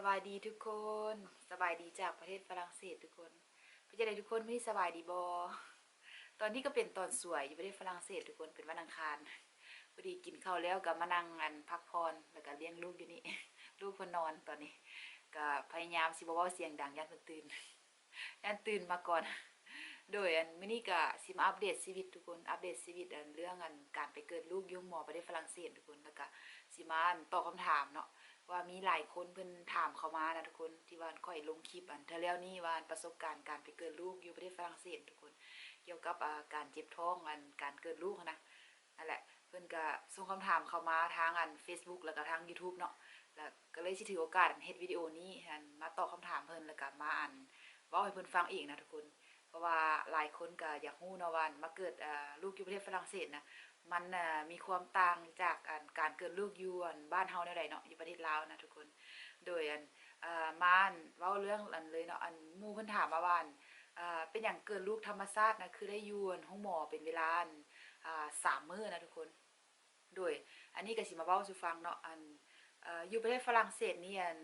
สบายดีทุกคน สบายดีจากประเทศฝรั่งเศสทุกคนพี่จะได้ทุกคนไม่สบายดีบอ ตอนนี้ก็เป็นตอนสวยอยู่ประเทศฝรั่งเศสทุกคนเป็นวันอังคารพอดีกินข้าวแล้วก็มานั่งอันพักผ่อนแล้วก็เลี้ยงลูกอยู่นี่ลูกพนนอนตอนนี้ ก็พยายามสิบเว่าเสียงดังยันตื่นยันตื่นมาก่อน โดยอันมื้อนี้ก็สิมาอัปเดตชีวิตทุกคนอัปเดตชีวิตอันเรื่องอันการไปเกิดลูกยุ่งหมอประเทศฝรั่งเศสทุกคนแล้วก็สิมาอันตอบคำถามเนาะ ว่ามีหลายคนเพิ่นถามเขามานะทุกคนที่ว่าค่อยลงคลิปอันเทอแล้วนี่ว่าประสบการณ์การไปเกิดลูกอยู่ประเทศฝรั่งเศสทุกคน เกี่ยวกับการเจ็บท้องอันการเกิดลูกนะนั่นแหละเพิ่นก็ส่งคำถามเขามาทางอัน Facebook แล้วก็ทาง YouTube เนาะแล้วก็เลยสิถือโอกาสอันเฮ็ดวิดีโอนี้อันมาตอบคำถามเพิ่นแล้วก็มาอันเว้าให้เพิ่นฟังอีกนะทุกคน ราะว่าหลายคนก็อยากรู้นะว่าอันมาเกิดลูกอยู่ประเทศฝรั่งเศสนะมันมีความต่างจากการเกิดลูกอยู่อันบ้านเฮาแนใดเนาะอยู่ประเทศลาวนะทุกคน โดยอันอ่ามานเว้าเรื่องอันเลยเนาะอันมู่เพิ่นถามมาว่านเป็นหยังเกิดลูกธรรมชาตินะคือได้ยู่อันห้องหมอเป็นเวลาสามมื้อนะทุกคน โดยอันนี้ก็สิมาเว้าสู่ฟังเนาะอันอยู่ประเทศฝรั่งเศสนี่อัน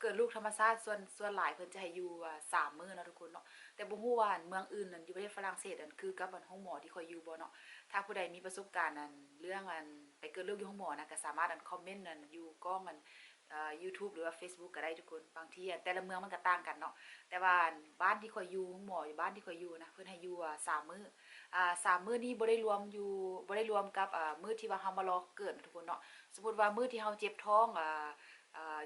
เกิดลูกธรรมชาติส่วนส่วนหลายเพิ่นจะให้อยู่อ่าสามมื้อนะทุกคนเนาะแต่บ่ฮู้ว่านเมืองอื่นนั่นอยู่ประเทศฝรั่งเศสอันคือกับอันห้องหมอที่คอยอยู่บ่เนาะถ้าผู้ใดมีประสบการณ์อันเรื่องอันไปเกิดเรื่อยู่ห้องหมอนะก็สามารถอันคอมเมนต์อันอยู่กล้องอันเอ่อ YouTube หรือว่า Facebook ก็ได้ทุกคนบางทีอันแต่ละเมืองมันก็ต่างกันเนาะแต่ว่าบ้านที่คอยอยู่ห้องหมออยู่บ้านที่คอยอยู่นะเพิ่นให้อยู่สามมื้ออ่าสามมื้อนี้บ่ได้รวมอยู่บ่ได้รวมกับอ่ามื้อที่ว่าเฮามารอเกิดนะทุกคนเนาะสมมุติว่ามื้อที่เฮาเจ็บท้องอ่า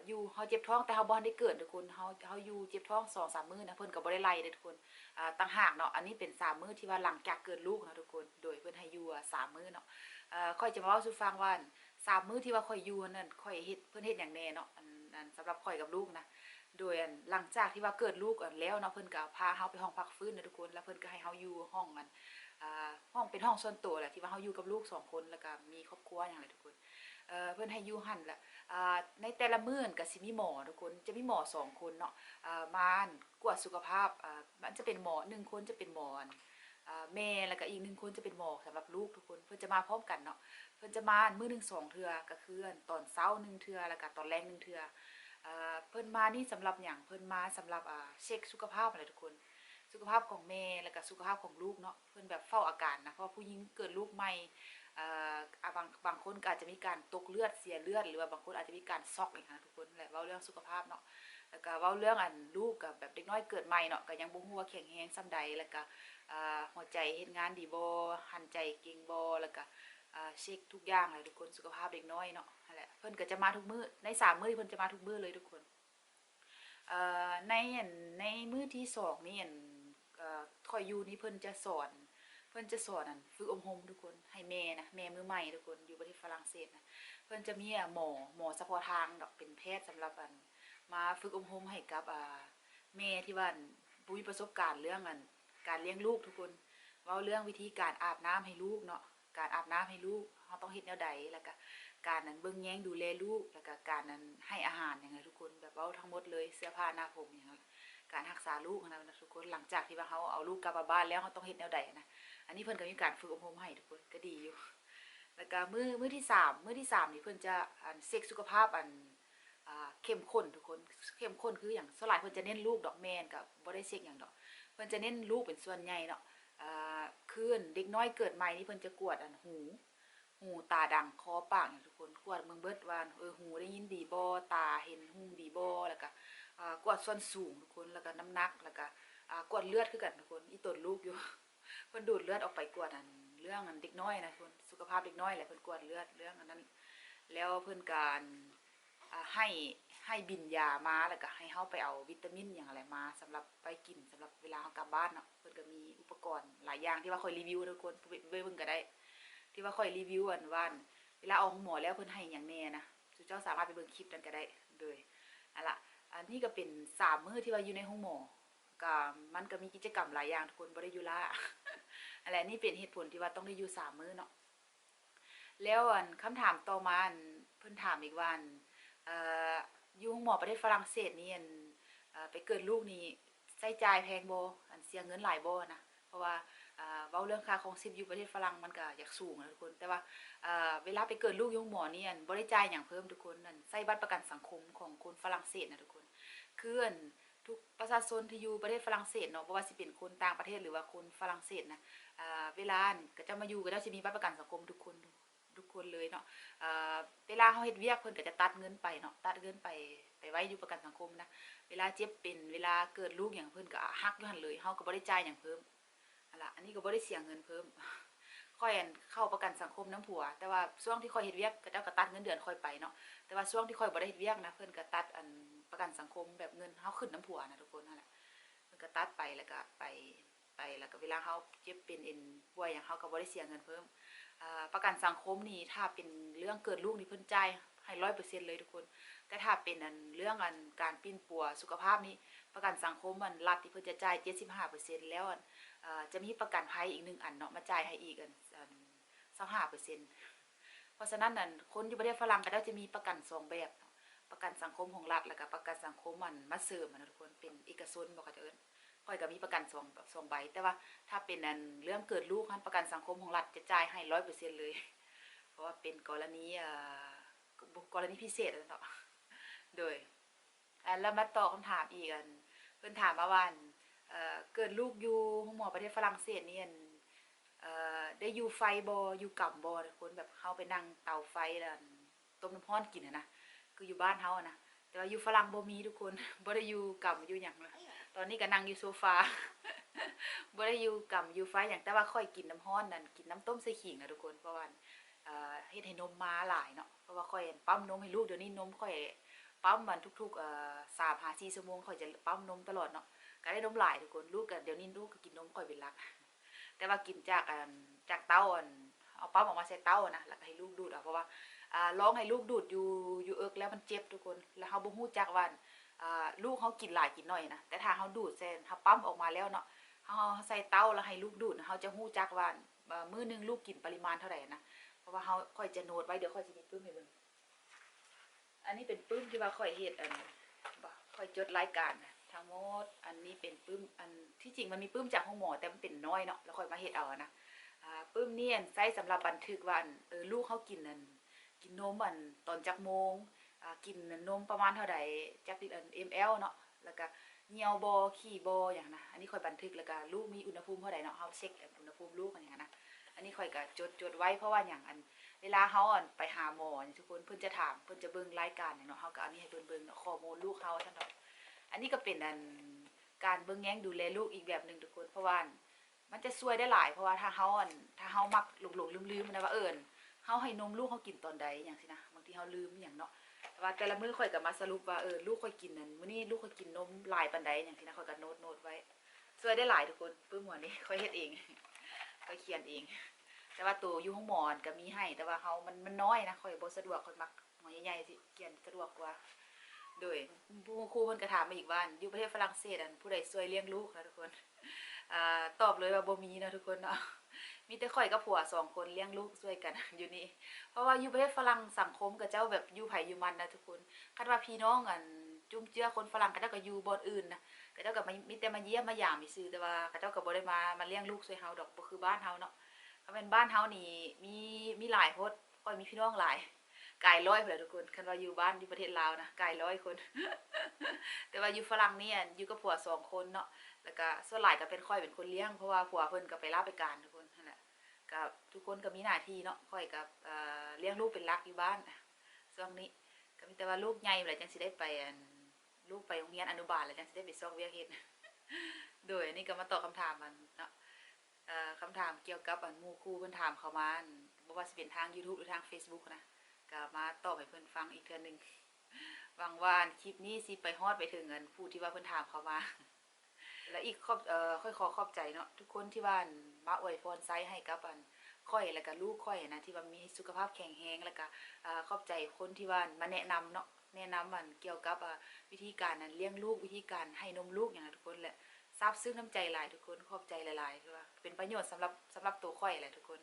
อยู่เฮาเจ็บท้องแต่เฮาบ่ทันได้เกิดทุกคนเฮาเฮาอยู่เจ็บท้องสองสามมื้อนะเพิ่นก็บ่ได้ไลเด้ทุกคนต่างหากเนาะอันนี้เป็นสามมื้อที่ว่าหลังจากเกิดลูกนะทุกคน โดยเพิ่นให้อยู่สามมื้อเนาะค่อยจะมาเว้าสู่ฟังว่าอันสามมื้อที่ว่าค่อยอยู่นั่นค่อยเฮ็ดเพิ่นเฮ็ดหยังแน่เนาะอันอันสำหรับค่อยกับลูกนะโดยหลังจากที่ว่าเกิดลูกแล้วเนาะเพิ่นก็พาเฮาไปห้องพักฟื้นนะทุกคนแล้วเพิ่นก็ให้เฮาอยู่ห้องอัน ห้องเป็นห้องส่วนตัวแหละที่ว่าเฮาอยู่กับลูกสองคนแล้วก็มีครอบครัวหยังไรทุกคนเอ่อเพิ่นให้ยู่หันแหละอ่าในแต่ละมื้อนั่นก็สิมีหมอทุกคนจะมีหมอสองคนเนาะอ่ามานกวดสุขภาพอ่ามันจะเป็นหมอหนึ่งคนจะเป็นหมอนอ่าแม่แล้วก็อีกหนึ่งคนจะเป็นหมอสำหรับลูกทุกคน เพิ่นจะมาพร้อมกันเนาะเพิ่อนจะมามื้อหนึ่งสองเทื่อก็คืออั่นตอนเช้าหนึ่งเทื่อแล้วก็ตอนแลงหนึ่งเทื่อเพิ่อนมานี่สำหรับหยังเพิ่อนมาสำหรับเช็คสุขภาพอะไรทุกคน สุขภาพของแม่แล้วก็สุขภาพของลูกเนาะเพิ่อนแบบเฝ้าอาการนะเพราะผู้หญิงเกิดลูกใหม่อ่าบางบางคนอาจจะมีการตกเลือดเสียเลือด หรือว่าบางคนอาจจะมีการซอกอีกนะทุกคนแหละเว้าเรื่องสุขภาพเนาะแล้วก็เว้าเรื่องอันลูกกับแบบเด็กน้อยเกิดใหม่เนาะก็ยังบ่ฮู้ว่าแข็งแรงส่ำใดแล้วก็อ่าหัวใจเฮ็ดงานดีบ่หันใจเก่งบ่แล้วก็อ่าเช็คทุกอย่างเลยทุกคนสุขภาพเด็กน้อยเนาะนั่นแหละเพิ่นก็จะมาทุกมื้อในสามมื้อเพิ่นจะมาทุกมื้อเลยทุกคนเอ่อในในมื้อที่สองนี่อัน คอยอยู่นี่เพิ่นจะสอน เพิ่นจะสอนอันฝึกอบรมทุกคนให้แม่นะแม่มือใหม่ทุกคนอยู่ประเทศฝรั่งเศสนะเพิ่นจะมีหมอหมอเฉพาะทางดอกเป็นแพทย์สำหรับอันมาฝึกอบรมให้กับแม่ที่ว่าบุมีประสบการณ์เรื่องอันการเลี้ยงลูกทุกคนเว่าเรื่องวิธีการอาบน้ำให้ลูกเนาะการอาบน้ำให้ลูกเราต้องเฮ็ดแนวใดแล้วก็การนั้นเบิ่งแยงดูแลลูกแล้วก็การนั้นให้อาหารยังไงทุกคนแบบเว้าทั้งหมดเลยเสื้อผ้าหน้าผมอย่างเงี้ย การรักษาลูกนะทุกคนหลังจากที่ว่าเขาเอาลูกกลับมาบ้านแล้วเขาต้องเฮ็ดแนวใดนะอันนี้เพิ่อนก็มีการฝึกอบรมให้ทุกคนก็ดีอยู่แล้วก็มื้อมื้อที่สามมื้อที่สามนี่เพิ่อนจะอันเซ็กสุขภาพอันเข้มข้นทุกคนเข้มข้นคืออย่างสลายเพิ่อนจะเน้นลูกดอกแมนกับบ่ได้เช็คอย่างดอก เพิ่อนจะเน้นลูกเป็นส่วนใหญ่เนาะอ่าคืออันเด็กน้อยเกิดใหม่นี่เพิ่อนจะกวดอันหู หูตาดังคอปากอย่างทุกคนกวดเมืองเบิร์ดว่าเออหูได้ยินดีบ่ตาเห็นหูดีบ่แล้วก็ กวดส่วนสูงทุกคนแล้วก็น้ำหนักแล้วก็อ่ากวดเลือดคือกันทุกคนอีตนลูกอยู่เพิ่นดูดเลือดออกไปกวดอันเรื่องอันเด็กน้อยนะทุกคนสุขภาพเด็กน้อยแหละเพิ่นกวดเลือดเรื่องอันนั้น แล้วเพิ่นการให้ให้บินยามาแล้วก็ให้เฮาไปเอาวิตามินอย่างอะไรมาสำหรับไปกินสำหรับเวลาเฮากลับบ้านเนาะเพิ่นก็มีอุปกรณ์หลายอย่างที่ว่าค่อยรีวิวทุกคนเบิ่งก็ได้ ที่ว่าค่อยรีวิวอันว่าอันเวลาออกหมอแล้วเพิ่นให้หยังแน่นะทุกเจ้าสามารถไปเบิ่งคลิปนั้นก็ได้เลยนั่นล่ะ อันนี้ก็เป็นสามมื้อที่ว่าอยู่ในห้องหมอก็มันก็มีกิจกรรมหลายอย่างทุกคนบ่ได้อยู่ละอะไรนี่เป็นเหตุผลที่ว่าต้องได้อยู่สามมื้อเนาะแล้วอันคำถามต่อมาเพิ่นถามอีกว่าอันออยู่ห้องหมอประเทศฝรั่งเศสนี่อันไปเกิดลูกนี่ใช้จ่ายแพงโบอันเสียเงินหลายโบนะเพราะว่า เว้าเรื่องค่าของชีพอยู่ประเทศฝรั่งมันก็อยากสูงนะทุกคน แต่ว่าเวลาไปเกิดลูกยงหมอนี่อันบ่ได้จ่ายหยังเพิ่มทุกคนนั่นใช้บัตรประกันสังคมของคนฝรั่งเศสนะทุกคนคืออนทุกประชาชนที่อยู่ประเทศฝรั่งเศสเนาะบ่ว่าสิเป็นคนต่างประเทศหรือว่าคนฝรั่งเศสนะเวลาก็จะมาอยู่ก็จะมีบัตรประกันสังคมทุกคนทุกคนเลยเนาะเวลาเฮาเฮ็ดเวียกเพิ่นก็จะตัดเงินไปเนาะตัดเงินไปไปไว้อยู่ประกันสังคมนะเวลาเจ็บเป็นเวลาเกิดลูกอย่างเพิ่นก็ฮักอยู่หั่นเลยเฮาก็บ่ได้จ่ายหยังเพิ่ม ล่ะอันนี้ก็บ่ได้เสียเงินเพิ่มค่อยเข้าประกันสังคมน้ำผัว แต่ว่าช่วงที่ค่อยเฮ็ดเวียกก็เจ้าก็ตัดเงินเดือนค่อยไปเนาะแต่ว่าช่วงที่ค่อยบ่ได้เฮ็ดเวียกนะเพิ่นก็ตัดอันประกันสังคมแบบเงินเฮาขึ้นน้ำผัวนะทุกคนนั่นแหละเพิ่นก็ตัดไปแล้วก็ไปไปแล้วก็เวลาเฮาเจ็บเป็นเอ็นป่วยอยังเฮาก็บ่ได้เสียเงินเพิ่ม ประกันสังคมนี่ถ้าเป็นเรื่องเกิดลูกนี่เพิ่นใจ่ายให้100%เลยทุกคน แต่ถ้าเป็นอันเรื่องอันการปิ้นปัวสุขภาพนี่ประกันสังคมมันรัฐที่เพิ่นจะจ่าย75%แล้วอันเอ่อจะมีประกันภัยอีกหนึ่งอันเนาะมาจ่ายให้อีกอันอัน25%เพราะฉะนั้นนั่นคนอยู่ประเทศฝรั่งก็จะมีประกันสองแบบประกันสังคมของรัฐแล้วก็ประกันสังคมมันมาเสริมนะทุกคนเป็นเอกชนบ่เขาจะเอิ้น ค่อยก็มีประกันสองสองใบ แต่ว่าถ้าเป็นอันเรื่องเกิดลูกนั้นประกันสังคมของรัฐจะจ่ายให้100%เปอร์เซ็นเลย เพราะว่าเป็นกรณีอ่อกรณีพิเศษอะเนาะโดยแล้วมาตอบคำถามอีกอันเพิ่นถามมาวันเเกิดลูกอยู่ห้องหมอประเทศฝรั่งเศสนี่อันได้อยู่ไฟบ่อยู่กับบ่ทุกคนแบบเฮาไปนั่งเตาไฟแล้วต้มน้ำร้อนกินอะนะคืออยู่บ้านเฮาอะนะแต่ว่าอยู่ฝรั่งบ่มีทุกคนบ่ได้อยู่กับอยู่หยังเลย อนนี้ก็นั่งอยู่โซฟาบ่ได้อยู่กับอยู่ไฟหยังแต่ว่าค่อยกินน้ำร้อนนั่นกินน้ำต้มใส่ขิงนะทุกคนเพราะว่าเอ่อเฮ็ดให้นมมาหลายเนาะเพราะว่าค่อยปั๊มนมให้ลูกเดี๋ยวนี้นมค่อยปั๊มมันทุกๆเอ่อสามหาสี่ชั่วโมงค่อยจะปั๊มนมตลอดเนาะก็ได้นมหลายทุกคนลูกก็เดี๋ยวนี้ลูกก็กินนมค่อยเป็นหลัก แต่ว่ากินจากอันจากเต้าอันเอาปั๊มออกมาใส่เต้านะแล้วก็ให้ลูกดูดเอาเพราะว่าอ่าลองให้ลูกดูดอยู่อยู่เอิกแล้วมันเจ็บทุกคน แล้วเฮาบ่ฮู้จักว่าอ่า ลูกเฮากินหลายกินน้อยนะแต่ถ้าเฮาดูดเส้นเฮาปั๊มออกมาแล้วเนาะเฮาใส่เต้าแล้วให้ลูกดูดเฮาจะฮู้จักว่ามื้อหนึงลูกกินปริมาณเท่าไหร่นะเพราะว่าเฮาค่อยจะโน้ตไว้เดี๋ยวค่อยสิมีปึ้มให้เบิ่งอันนี้เป็นปึ้มที่ว่าค่อยเฮ็ดอันค่อยจดรายการทั้งหมดอันนี้เป็นปึ้มอันที่จริงมันมีปึ้มจากห้องหมอแต่มันเป็นน้อยเนาะแล้วค่อยมาเฮ็ดเอาอะนะปึ้มเนี่อันใช้สำหรับบันทึกว่าอันเออลูกเขากินอันกินนมอันตอนจักโมง กินนมประมาณเท่าใดจักลิตรอัน ml เนาะแล้วก็เหี่ยวบ่ขี้บ่อย่างนะอันนี้คอยบันทึกแล้วก็ลูกมีอุณหภูมิเท่าใดเนาะเฮาเช็คอุณหภูมิลูกอันอย่างนั้นนะอันนี้คอยก็จดจดไว้เพราะว่าอย่างอันเวลาเฮาอะไปหาหมอทุกคนเพิ่นจะถามเพิ่นจะเบิ่งรายการเนี่ยเนาะเฮาก็อันนี้ให้เพิ่นเบิ่งเนาะข้อมูลลูกเฮาซั่นดอกอันนี้ก็เป็นอันการเบิ่งแยงดูแลลูกอีกแบบหนึ่งทุกคนเพราะว่ามันจะช่วยได้หลายเพราะว่าถ้าเฮาอะถ้าเฮามักหลงๆลืมๆนะว่าเอิ้นเฮาให้นมลูกเฮากินตอนใดอย่างซี่นะบางทีเฮาลืมอย่างเนาะ แต่ว่าแต่ละมื้อข่อยก็มาสรุปว่าเออลูกข่อยกินนั่นมื้อนี้ลูกข่อยกินนมหลายปานใดอย่างซี่นะข่อยก็โน้ตโน้ตไว้ช่วยได้หลายทุกคนปึ้มหัวนี้ข่อยเฮ็ดเองข่อยเขียนเอง แต่ว่าตัวอยู่ห้องหมอนก็มีให้ แต่ว่าเขามันมันน้อยนะค่อยบ่สะดวกค่อยมักหมอใหญ่ๆสิเขียนสะดวกกว่าโดยผู้ครูเพิ่นก็ถามมาอีกว่าอยู่ประเทศฝรั่งเศสอันผู้ใดช่วยเลี้ยงลูกนะทุกคนอ่าตอบเลยว่าบ่มีนะทุกคนเนาะ มีแต่ข่อยกับผัวสองคนเลี้ยงลูกช่วยกันอยู่นี่ เพราะว่าอยู่ประเทศฝรั่งสังคมกับเจ้าแบบอยู่ไผ่อยู่มันนะทุกคนคันว่าพี่น้องอันจุ่มเจือคนฝรั่งก็เจ้าก็อยู่บอนอื่นนะก็เจ้าก็มามีแต่มาเยี่ยมมายามซื่อแต่ว่าเขาเจ้าก็บ่ได้มามาเลี้ยงลูกช่วยเฮาดอกบ่คือบ้านเฮาเนาะถ้าเป็นบ้านเฮานี่มีมีหลายโพดค่อยมีพี่น้องหลายกายร้อยพุ่นแหละทุกคนคันว่าอยู่บ้านอยู่ประเทศลาวนะกายร้อยคน แต่ว่าอยู่ฝรั่งเนี่ยอยู่กับผัวสองคนเนาะแล้วก็ส่วนหลายก็เป็นค่อยเป็นคนเลี้ยงเพราะว่าผัวเพิ่นก็ไปลาไปการทุกคนนั่นแหละ ก็ทุกคนก็มีหน้าที่เนาะค่อยกับเลี้ยงลูกเป็นหลักอยู่บ้านช่วงนี้ก็มีแต่ว่าลูกใหญ่แหละจังสิได้ไปลูกไปโรงเรียนอนุบาลแล้วจังสิได้ไปซ่องเวียกเฮ็ดโดยอันนี่ก็มาตอบคำถามมันเนาะคำถามเกี่ยวกับอันมูครูเพิ่อนถามเขามาอันบ่ว่าสิเป็นทาง YouTube หรือทาง Facebook นะก็มาตอบให้เพิ่อนฟังอีกเทื่อหนึงหวังว่าคลิปนี้สิไปฮอดไปถึงอันผู้ที่ว่าเพิ่อนถามเขามา และอีกขอบเอ่อค่อยขอขอบใจเนาะทุกคนที่ว่าน มาอวยพรไซให้กับอันค่อยแล้วก็ลูกค่อยนะที่ว่ามีสุขภาพแข็งแรงแล้วก็เอ่อขอบใจคนที่ว่ามาแนะนำเนาะแนะนำอันเกี่ยวกับวิธีการนั้นเลี้ยงลูกวิธีการให้นมลูกอย่างนั้นทุกคนแหละซาบซึ้งน้ำใจหลายทุกคนขอบใจหลายๆคือว่าเป็นประโยชน์สำหรับสำหรับตัวข่อยแหละทุกคน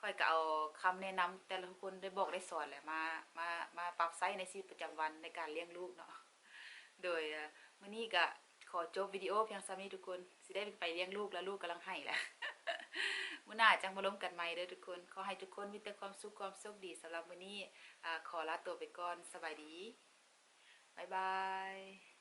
ข่อยก็เอาคำแนะนำแต่ละทุกคนได้บอกได้สอนแหละมามามาปรับใช้ในชีวิตประจำวันในการเลี้ยงลูกเนาะโดยมื้อนี้ก็ขอจบวิดีโอเพียงซ้ำนี้ทุกคนสิได้ไปเลี้ยงลูกแล้วลูกกำลังให้แหละ มื้อหน้าจังมาล้มกันใหม่เด้อทุกคน ขอให้ทุกคนมีแต่ความสุขความโชคดีสำหรับมื้อนี้อขอลาตัวไปก่อนสบายดีบ๊ายบาย